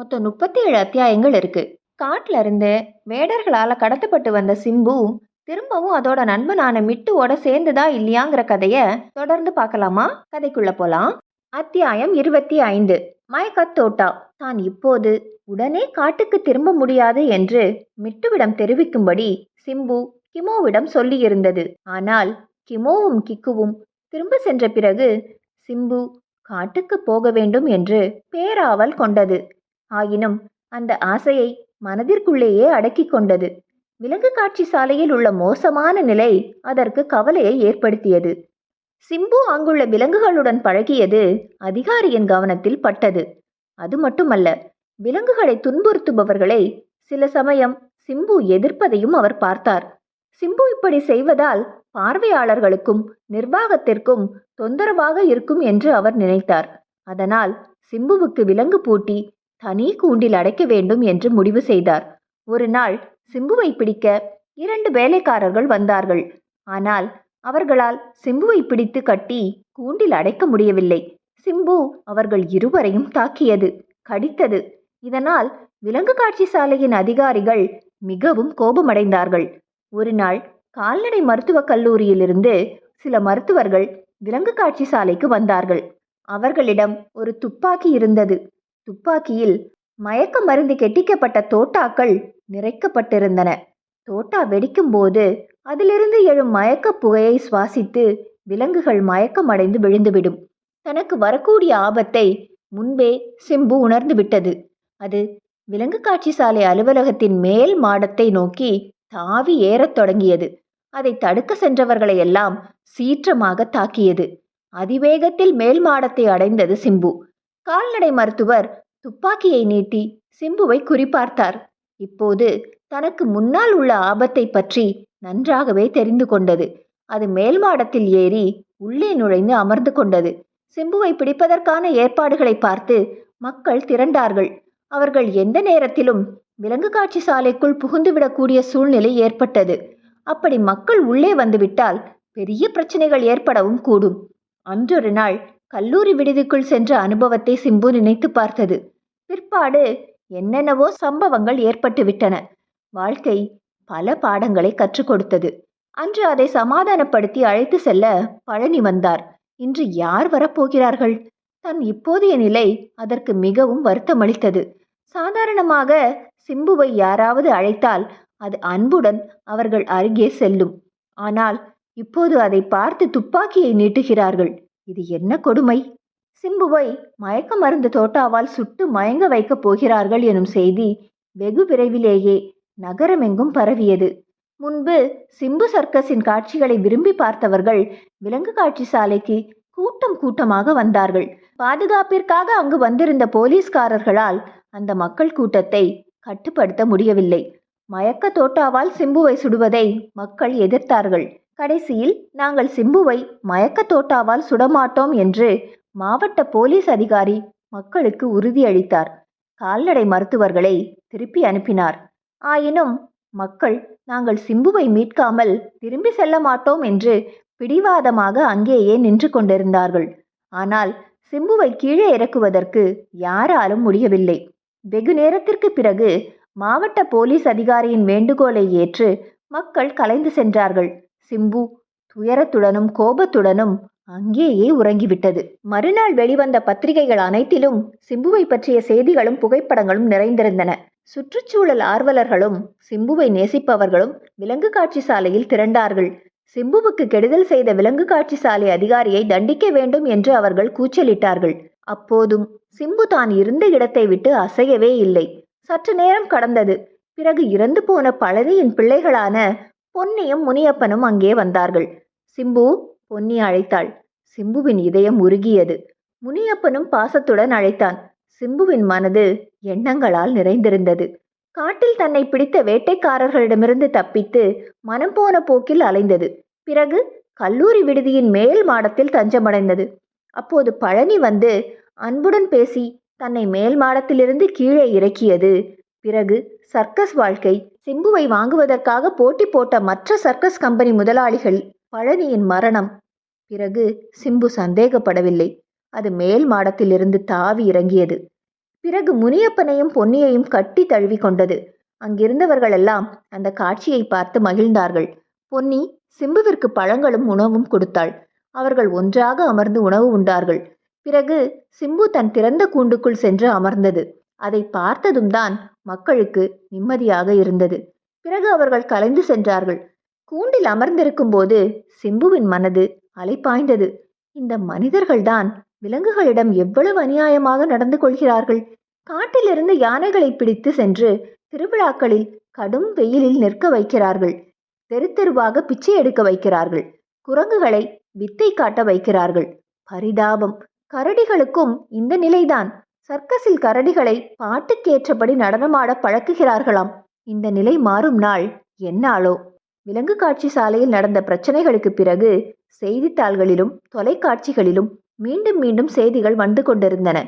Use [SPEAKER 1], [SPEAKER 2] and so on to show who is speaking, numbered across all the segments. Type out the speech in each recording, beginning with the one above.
[SPEAKER 1] மொத்தம் முப்பத்தி ஏழு அத்தியாயங்கள் இருக்கு. காட்டுல இருந்து வேடர்களால கடத்தப்பட்டு வந்த சிம்பு திரும்பவும் அதோட நண்பனான மிட்டுவோட சேர்ந்துதா இல்லையாங்கிற கதையை தொடர்ந்து பார்க்கலாமா? கதைக்குள்ள போலாம். அத்தியாயம் இருபத்தி ஐந்து. மயக்கத்தோட்டா தான் இப்போது உடனே காட்டுக்கு திரும்ப முடியாது என்று மிட்டுவிடம் தெரிவிக்கும்படி சிம்பு கிமோவிடம் சொல்லியிருந்தது. ஆனால் கிமோவும் கிக்குவும் திரும்ப சென்ற பிறகு சிம்பு காட்டுக்கு போக வேண்டும் என்று பேராவல் கொண்டது. ஆயினும் அந்த ஆசையை மனதிற்குள்ளேயே அடக்கிக் கொண்டது. விலங்கு காட்சி சாலையில் உள்ள மோசமான நிலை அதற்கு கவலையை ஏற்படுத்தியது. சிம்பு அங்குள்ள விலங்குகளுடன் பழகியது அதிகாரியின் கவனத்தில் பட்டது. அது மட்டுமல்ல விலங்குகளை துன்புறுத்துபவர்களை சில சமயம் சிம்பு எதிர்ப்பதையும் அவர் பார்த்தார். சிம்பு இப்படி செய்வதால் பார்வையாளர்களுக்கும் நிர்வாகத்திற்கும் தொந்தரவாக இருக்கும் என்று அவர் நினைத்தார். அதனால் சிம்புவுக்கு விலங்கு பூட்டி தனி கூண்டில் அடைக்க வேண்டும் என்று முடிவு செய்தார். ஒரு நாள் சிம்புவை பிடிக்க இரண்டு வேலைக்காரர்கள் வந்தார்கள். ஆனால் அவர்களால் சிம்புவை பிடித்து கட்டி கூண்டில் அடைக்க முடியவில்லை. சிம்பு அவர்கள் இருவரையும் தாக்கியது கடித்தது. இதனால் விலங்கு காட்சி சாலையின் அதிகாரிகள் மிகவும் கோபமடைந்தார்கள். ஒரு நாள் கால்நடை மருத்துவக் கல்லூரியிலிருந்து சில மருத்துவர்கள் விலங்கு காட்சி சாலைக்கு வந்தார்கள். அவர்களிடம் ஒரு துப்பாக்கி இருந்தது. துப்பாக்கியில் மயக்க மருந்து கெட்டிக்கப்பட்ட தோட்டாக்கள் நிறைக்கப்பட்டிருந்தன. தோட்டா வெடிக்கும்போது அதிலிருந்து எழும் மயக்கப் புகையை சுவாசித்து விலங்குகள் மயக்கமடைந்து விழுந்துவிடும். தனக்கு வரக்கூடிய ஆபத்தை முன்பே சிம்பு உணர்ந்து விட்டது. அது விலங்கு காட்சி சாலை அலுவலகத்தின் மேல் மாடத்தை நோக்கி தாவி ஏறத் தொடங்கியது. அதை தடுக்க சென்றவர்களை எல்லாம் சீற்றமாக தாக்கியது. அதிவேகத்தில் மேல் மாடத்தை அடைந்தது சிம்பு. கால்நடை மருத்துவர் துப்பாக்கியை நீட்டி சிம்புவை குறிப்பார்த்தார். இப்போது தனக்கு முன்னால் உள்ள ஆபத்தை பற்றி நன்றாகவே தெரிந்து கொண்டது. அது மேல் மாடத்தில் ஏறி உள்ளே நுழைந்து அமர்ந்து கொண்டது. சிம்புவை பிடிப்பதற்கான ஏற்பாடுகளை பார்த்து மக்கள் திரண்டார்கள். அவர்கள் எந்த நேரத்திலும் விலங்கு காட்சி சாலைக்குள் புகுந்துவிடக்கூடிய சூழ்நிலை ஏற்பட்டது. அப்படி மக்கள் உள்ளே வந்துவிட்டால் பெரிய பிரச்சனைகள் ஏற்படவும் கூடும். அன்றொரு நாள் கல்லூரி விடுதிக்குள் சென்ற அனுபவத்தை சிம்பு நினைத்து பார்த்தது. பிற்பாடு என்னென்னவோ சம்பவங்கள் ஏற்பட்டுவிட்டன. வாழ்க்கை பல பாடங்களை கற்றுக் கொடுத்தது. அன்று அதை சமாதானப்படுத்தி அழைத்து செல்ல பழனி வந்தார். இன்று யார் வரப்போகிறார்கள்? தன் இப்போதைய நிலை அதற்கு மிகவும் வருத்தமளித்தது. சாதாரணமாக சிம்புவை யாராவது அழைத்தால் அது அன்புடன் அவர்கள் அருகே செல்லும். ஆனால் இப்போது அதை பார்த்து துப்பாக்கியை நீட்டுகிறார்கள். இது என்ன கொடுமை? சிம்புவை மயக்க மருந்து தோட்டாவால் சுட்டு மயங்க வைக்கப் போகிறார்கள் எனும் செய்தி வெகு விரைவிலேயே நகரமெங்கும் பரவியது. முன்பு சிம்பு சர்க்கஸின் காட்சிகளை விரும்பி பார்த்தவர்கள் விலங்கு காட்சி சாலைக்கு கூட்டம் கூட்டமாக வந்தார்கள். பாதுகாப்பிற்காக அங்கு வந்திருந்த போலீஸ்காரர்களால் அந்த மக்கள் கூட்டத்தை கட்டுப்படுத்த முடியவில்லை. மயக்க தோட்டாவால் சிம்புவை சுடுவதை மக்கள் எதிர்த்தார்கள். கடைசியில் நாங்கள் சிம்புவை மயக்க தோட்டாவால் சுடமாட்டோம் என்று மாவட்ட போலீஸ் அதிகாரி மக்களுக்கு உறுதியளித்தார் கால்நடை மருத்துவர்களை திருப்பி அனுப்பினார். ஆயினும் மக்கள் நாங்கள் சிம்புவை மீட்காமல் திரும்பி செல்ல மாட்டோம் என்று பிடிவாதமாக அங்கேயே நின்று கொண்டிருந்தார்கள். ஆனால் சிம்புவை கீழே இறக்குவதற்கு யாராலும் முடியவில்லை. வெகு நேரத்திற்கு பிறகு மாவட்ட போலீஸ் அதிகாரியின் வேண்டுகோளை ஏற்று மக்கள் கலைந்து சென்றார்கள். சிம்பு துயரத்துடனும் கோபத்துடனும் அங்கேயே உறங்கிவிட்டது. மறுநாள் வெளிவந்த பத்திரிகைகள் அனைத்திலும் சிம்புவை பற்றிய செய்திகளும் புகைப்படங்களும் நிறைந்திருந்தன. சுற்றுச்சூழல் ஆர்வலர்களும் சிம்புவை நேசிப்பவர்களும் விலங்கு காட்சி சாலையில் திரண்டார்கள். சிம்புவுக்கு கெடுதல் செய்த விலங்கு காட்சி சாலை அதிகாரியை தண்டிக்க வேண்டும் என்று அவர்கள் கூச்சலிட்டார்கள். அப்போதும் சிம்பு தான் இருந்த இடத்தை விட்டு அசையவே இல்லை. சற்று நேரம் கடந்தது. பிறகு இறந்து போன பழனியின் பிள்ளைகளான பொன்னியும் முனியப்பனும் அங்கே வந்தார்கள். சிம்பு பொன்னி அழைத்தாள். சிம்புவின் இதயம் உருகியது. முனியப்பனும் பாசத்துடன் அழைத்தான். சிம்புவின் மனது எண்ணங்களால் நிறைந்திருந்தது. காட்டில் தன்னை பிடித்த வேட்டைக்காரர்களிடமிருந்து தப்பித்து மனம் போன போக்கில் அலைந்தது. பிறகு கல்லூரி விடுதியின் மேல் மாடத்தில் தஞ்சமடைந்தது. அப்போது பழனி வந்து அன்புடன் பேசி தன்னை மேல் மாடத்திலிருந்து கீழே இறக்கியது பிறகு சர்க்கஸ் வாழ்க்கை. சிம்புவை வாங்குவதற்காக போட்டி போட்ட மற்ற சர்க்கஸ் கம்பெனி முதலாளிகள் பழனியின் மரணம். பிறகு சிம்பு சந்தேகப்படவில்லை. அது மேல் மாடத்திலிருந்து தாவி இறங்கியது. பிறகு முனியப்பனையும் பொன்னியையும் கட்டி தழுவி கொண்டது. அங்கிருந்தவர்களெல்லாம் அந்த காட்சியை பார்த்து மகிழ்ந்தார்கள். பொன்னி சிம்புவிற்கு பழங்களும் உணவும் கொடுத்தாள். அவர்கள் ஒன்றாக அமர்ந்து உணவு உண்டார்கள். பிறகு சிம்பு தன் திறந்த கூண்டுக்குள் சென்று அமர்ந்தது. அதை பார்த்ததும் தான் மக்களுக்கு நிம்மதியாக இருந்தது. பிறகு அவர்கள் கலைந்து சென்றார்கள். கூண்டில் அமர்ந்திருக்கும் போது சிம்புவின் மனது அலைப்பாய்ந்தது. இந்த மனிதர்கள்தான் விலங்குகளிடம் எவ்வளவு அநியாயமாக நடந்து கொள்கிறார்கள். காட்டிலிருந்து யானைகளை பிடித்து சென்று திருவிழாக்களில் கடும் வெயிலில் நிற்க வைக்கிறார்கள். தெரு தெருவாக பிச்சை எடுக்க வைக்கிறார்கள். குரங்குகளை வித்தை காட்ட வைக்கிறார்கள். பரிதாபம். கரடிகளுக்கும் இந்த நிலைதான். சர்க்கஸில் கரடிகளை பாட்டுக்கேற்றபடி நடனமாட பழக்குகிறார்களாம். இந்த நிலை மாறும் நாள் என்னாலோ? விலங்கு காட்சி சாலையில் நடந்த பிரச்சனைகளுக்கு பிறகு செய்தித்தாள்களிலும் தொலைக்காட்சிகளிலும் மீண்டும் மீண்டும் செய்திகள் வந்து கொண்டிருந்தன.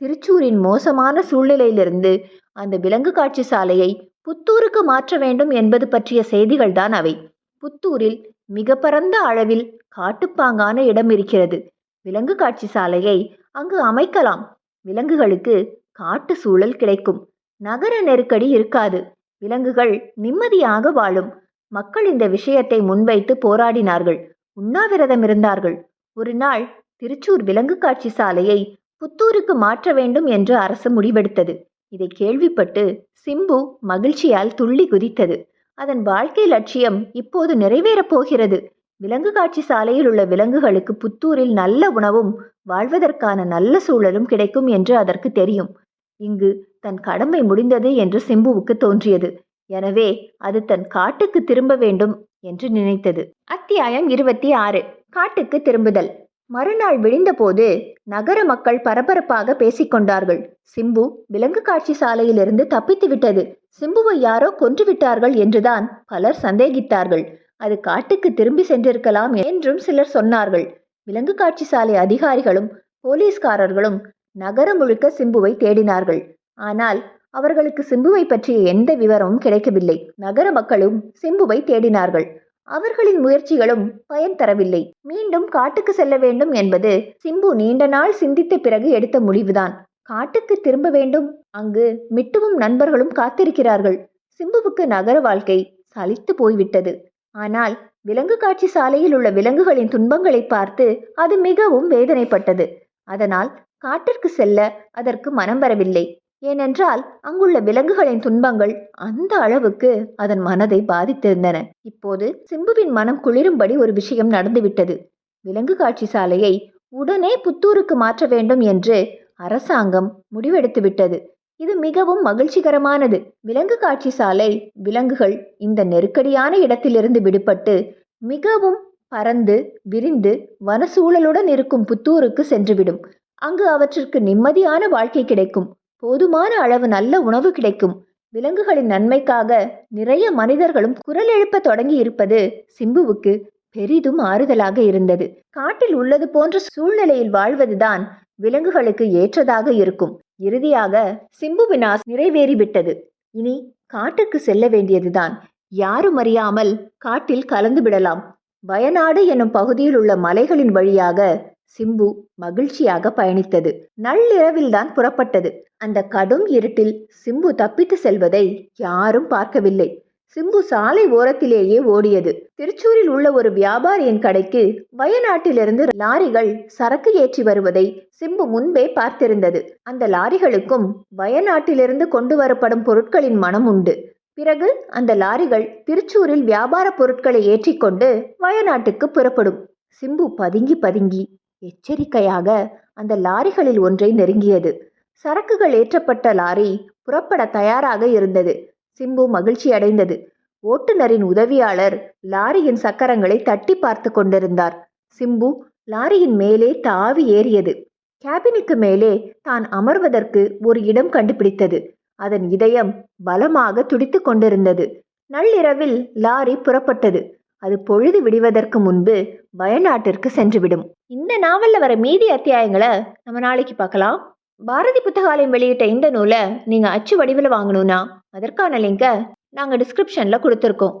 [SPEAKER 1] திருச்சூரின் மோசமான சூழ்நிலையிலிருந்து அந்த விலங்கு காட்சி சாலையை புத்தூருக்கு மாற்ற வேண்டும் என்பது பற்றிய செய்திகள்தான் அவை. புத்தூரில் மிக பரந்த அளவில் காட்டுப்பாங்கான இடம் இருக்கிறது. விலங்கு காட்சி சாலையை அங்கு அமைக்கலாம். விலங்குகளுக்கு காட்டு சூழல் கிடைக்கும். நகர நெருக்கடி இருக்காது. விலங்குகள் நிம்மதியாக வாழும். மக்கள் இந்த விஷயத்தை முன்வைத்து போராடினார்கள். உண்ணாவிரதம் இருந்தார்கள். ஒரு நாள் திருச்சூர் விலங்கு காட்சி சாலையை புத்தூருக்கு மாற்ற வேண்டும் என்று அரசு முடிவெடுத்தது. இதை கேள்விப்பட்டு சிம்பு மகிழ்ச்சியால் துள்ளி குதித்தது. அதன் வாழ்க்கை லட்சியம் இப்போது நிறைவேறப் போகிறது. விலங்கு காட்சி சாலையில் உள்ள விலங்குகளுக்கு புத்தூரில் நல்ல உணவும் வாழ்வதற்கான நல்ல சூழலும் கிடைக்கும் என்று அதற்கு தெரியும். இங்கு தன் கடமை முடிந்தது என்று சிம்புவுக்கு தோன்றியது. எனவே அது தன் காட்டுக்கு திரும்ப வேண்டும் என்று நினைத்தது. அத்தியாயம் இருபத்தி ஆறு. காட்டுக்கு திரும்புதல். மறுநாள் விழிந்தபோது நகர மக்கள் பரபரப்பாக பேசிக்கொண்டார்கள் சிம்பு விலங்கு காட்சி சாலையிலிருந்து தப்பித்து விட்டது. சிம்புவை யாரோ கொன்று விட்டார்கள் என்றுதான் பலர் சந்தேகித்தார்கள். அது காட்டுக்கு திரும்பி சென்றிருக்கலாம் என்றும் சிலர் சொன்னார்கள். விலங்கு காட்சி சாலை அதிகாரிகளும் போலீஸ்காரர்களும் நகரம் முழுக்க சிம்புவை தேடினார்கள். ஆனால் அவர்களுக்கு சிம்புவை பற்றிய எந்த விவரமும் கிடைக்கவில்லை. நகர மக்களும் சிம்புவை தேடினார்கள். அவர்களின் முயற்சிகளும் பயன் தரவில்லை. மீண்டும் காட்டுக்கு செல்ல வேண்டும் என்பது சிம்பு நீண்ட நாள் சிந்தித்த பிறகு எடுத்த முடிவுதான். காட்டுக்கு திரும்ப வேண்டும். அங்கு மிட்டுவும் நண்பர்களும் காத்திருக்கிறார்கள். சிம்புவுக்கு நகர வாழ்க்கை சலித்து போய்விட்டது. ஆனால் விலங்கு காட்சி சாலையில் உள்ள விலங்குகளின் துன்பங்களை பார்த்து அது மிகவும் வேதனைப்பட்டது. அதனால் காட்டிற்கு செல்ல அதற்கு மனம் வரவில்லை. ஏனென்றால் அங்குள்ள விலங்குகளின் துன்பங்கள் அந்த அளவுக்கு அதன் மனதை பாதித்திருந்தன. இப்போது சிம்புவின் மனம் குளிரும்படி ஒரு விஷயம் நடந்துவிட்டது. விலங்கு காட்சி சாலையை உடனே புத்தூருக்கு மாற்ற வேண்டும் என்று அரசாங்கம் முடிவெடுத்துவிட்டது. இது மிகவும் மகிழ்ச்சிகரமானது. விலங்கு காட்சி சாலை விலங்குகள் இந்த நெருக்கடியான இடத்திலிருந்து விடுபட்டு மிகவும் பறந்து விரிந்து வனசூழலுடன் இருக்கும் புத்தூருக்கு சென்றுவிடும். அங்கு அவற்றிற்கு நிம்மதியான வாழ்க்கை கிடைக்கும். போதுமான அளவு நல்ல உணவு கிடைக்கும். விலங்குகளின் நன்மைக்காக நிறைய மனிதர்களும் குரல் எழுப்ப தொடங்கி இருப்பது சிம்புவுக்கு பெரிதும் ஆறுதலாக இருந்தது. காட்டில் உள்ளது போன்ற சூழ்நிலையில் வாழ்வதுதான் விலங்குகளுக்கு ஏற்றதாக இருக்கும். இறுதியாக சிம்பு வினாஸ் நிறைவேறிவிட்டது. இனி காட்டுக்கு செல்ல வேண்டியதுதான். யாரும் அறியாமல் காட்டில் கலந்து விடலாம். வயநாடு எனும் பகுதியில் உள்ள மலைகளின் வழியாக சிம்பு மகிழ்ச்சியாக பயணித்தது. நள்ளிரவில்தான் புறப்பட்டது. அந்த கடும் இருட்டில் சிம்பு தப்பித்து செல்வதை யாரும் பார்க்கவில்லை. சிம்பு சாலை ஓரத்திலேயே ஓடியது. திருச்சூரில் உள்ள ஒரு வியாபாரியின் கடைக்கு வயநாட்டிலிருந்து லாரிகள் சரக்கு ஏற்றி வருவதை சிம்பு முன்பே பார்த்திருந்தது. அந்த லாரிகளுக்கும் வயநாட்டிலிருந்து கொண்டு வரப்படும் பொருட்களின் மனம் உண்டு. பிறகு அந்த லாரிகள் திருச்சூரில் வியாபார பொருட்களை ஏற்றிக்கொண்டு வயநாட்டுக்கு புறப்படும். சிம்பு பதுங்கி பதுங்கி எச்சரிக்கையாக அந்த லாரிகளில் ஒன்றை நெருங்கியது. சரக்குகள் ஏற்றப்பட்ட லாரி புறப்பட தயாராக இருந்தது. சிம்பு மகிழ்ச்சி அடைந்தது. ஓட்டுநரின் உதவியாளர் லாரியின் சக்கரங்களை தட்டி பார்த்து கொண்டிருந்தார். சிம்பு லாரியின் மேலே தாவி ஏறியது. கேபினுக்கு மேலே தான் அமர்வதற்கு ஒரு இடம் கண்டுபிடித்தது. அதன் இதயம் பலமாக துடித்துக் கொண்டிருந்தது. நள்ளிரவில் லாரி புறப்பட்டது. அது பொழுது விடுவதற்கு முன்பு வயநாட்டிற்கு சென்றுவிடும். இந்த நாவலில் வர மீதி அத்தியாயங்களை நம்ம நாளைக்கு பார்க்கலாம். பாரதி புத்தகாலயம் வெளியிட்ட இந்த நூலை நீங்கள் அச்சு வடிவில் வாங்கணும்னா அதற்கான லிங்கை நாங்கள் டிஸ்கிரிப்ஷனில் கொடுத்துருக்கோம்.